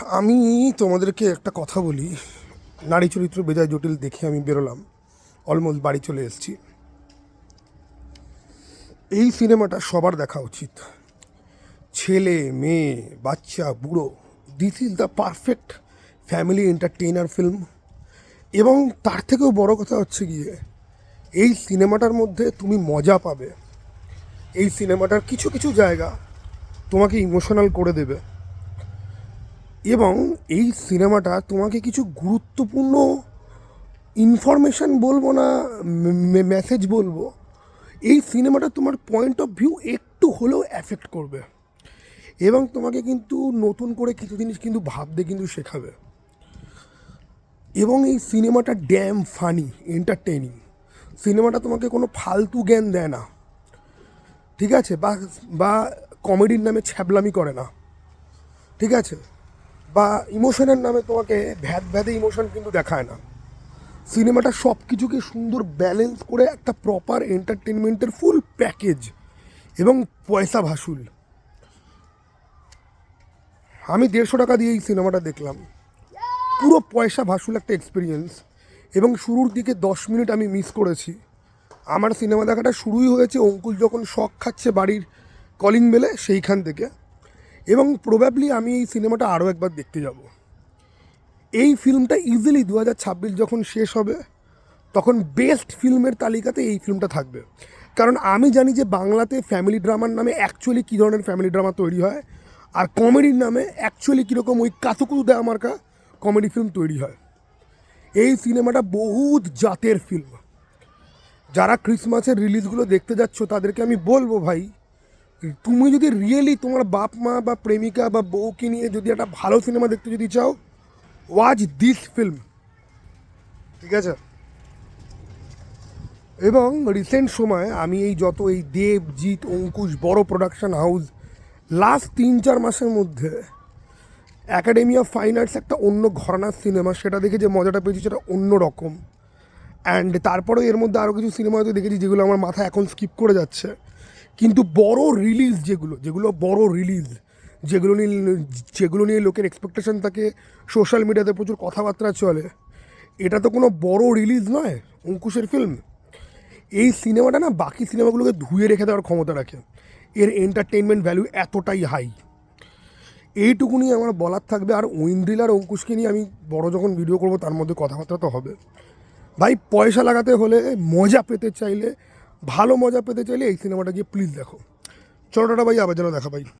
আমি তোমাদেরকে একটা কথা বলি। নারী চরিত্র বেজায় জটিল দেখে আমি বেরোলাম। অলমোস্ট বাড়ি চলে এসেছি। এই সিনেমাটা সবার দেখা উচিত। ছেলে, মেয়ে, বাচ্চা, বুড়ো this is the perfect family entertainer film এবং তার থেকেও বড় কথা হচ্ছে গিয়ে, এই সিনেমাটার মধ্যে তুমি মজা পাবে। এই সিনেমাটার কিছু কিছু জায়গা তোমাকে ইমোশনাল করে দেবে। এবং এই সিনেমাটা তোমাকে কিছু গুরুত্বপূর্ণ ইনফরমেশান বলব না মেসেজ বলব। এই সিনেমাটা তোমার পয়েন্ট অফ ভিউ একটু হলেও অ্যাফেক্ট করবে। এবং তোমাকে কিন্তু নতুন করে কিছু জিনিস কিন্তু ভাবতে কিন্তু শেখাবে। এবং এই সিনেমাটা ড্যাম ফানি এন্টারটেনিং সিনেমাটা তোমাকে কোনো ফালতু জ্ঞান দেয় না। ঠিক আছে? বা বা কমেডির নামে ছ্যাবলামি করে না। ঠিক আছে? বা ইমোশনের নামে তোমাকে ভ্যাদ ভ্যাদে ইমোশন কিন্তু দেখায় না। সিনেমাটা সব কিছুকে সুন্দর ব্যালেন্স করে একটা প্রপার এন্টারটেনমেন্টের ফুল প্যাকেজ এবং পয়সা ভাসুল। আমি দেড়শো টাকা দিয়ে এই সিনেমাটা দেখলাম। পুরো পয়সা ভাসুল একটা এক্সপিরিয়েন্স এবং শুরুর দিকে দশ মিনিট আমি মিস করেছি। আমার সিনেমা দেখাটা শুরুই হয়েছে অঙ্কুল যখন শখ খাচ্ছে বাড়ির কলিং বেলে সেইখান থেকে। এবং প্রবাবলি আমি এই সিনেমাটা আরও একবার দেখতে যাব। এই ফিল্মটা ইজিলি দু হাজার ছাব্বিশ যখন শেষ হবে, তখন বেস্ট ফিল্মের তালিকাতে এই ফিল্মটা থাকবে। কারণ আমি জানি যে বাংলাতে ফ্যামিলি ড্রামার নামে অ্যাকচুয়ালি কী ধরনের ফ্যামিলি ড্রামা তৈরি হয়, আর কমেডির নামে অ্যাকচুয়ালি কীরকম ওই কাতুকুতু দেওয়া মার্কা কমেডি ফিল্ম তৈরি হয়। এই সিনেমাটা বহুত জাতের ফিল্ম যারা ক্রিসমাসের রিলিজগুলো দেখতে যাচ্ছ, তাদেরকে আমি বলব ভাই তুমি যদি রিয়েলি তোমার বাপ মা বা প্রেমিকা বা বউকে নিয়ে যদি একটা ভালো সিনেমা দেখতে যদি চাও ওয়াচ দিস ফিল্ম ঠিক আছে? এবং রিসেন্ট সময় আমি এই যত এই দেবজিৎ অঙ্কুশ বড় প্রোডাকশন হাউস লাস্ট তিন চার মাসের মধ্যে অ্যাকাডেমি অফ ফাইন আর্টস একটা অন্য ঘরানার সিনেমা সেটা দেখে যে মজাটা পেয়েছি সেটা অন্য রকম। অ্যান্ড তারপরেও এর মধ্যে আরও কিছু সিনেমা হয়তো দেখেছি যেগুলো আমার মাথা এখন স্কিপ করে যাচ্ছে। কিন্তু বড় রিলিজ যেগুলো যেগুলো বড় রিলিজ যেগুলো নিয়ে যেগুলো নিয়ে লোকের এক্সপেকটেশন থাকে সোশ্যাল মিডিয়াতে প্রচুর কথাবার্তা চলে, এটা তো কোনো বড় রিলিজ নয়, অঙ্কুশের ফিল্ম এই সিনেমাটা না বাকি সিনেমাগুলোকে ধুয়ে রেখে দেওয়ার ক্ষমতা রাখে। এর এন্টারটেনমেন্ট ভ্যালু এতটাই হাই এইটুকুনি আমার বলার থাকবে, আর ঐন্দ্রিল আর অঙ্কুশকে নিয়ে আমি বড় যখন ভিডিও করব, তার মধ্যে কথাবার্তা তো হবে। ভাই, পয়সা লাগাতে হলে, মজা পেতে চাইলে ভালো মজা পেতে চাইলে এই সিনেমাটা গিয়ে প্লিজ দেখো। চলো টাটা ভাই, আবার যেন দেখা ভাই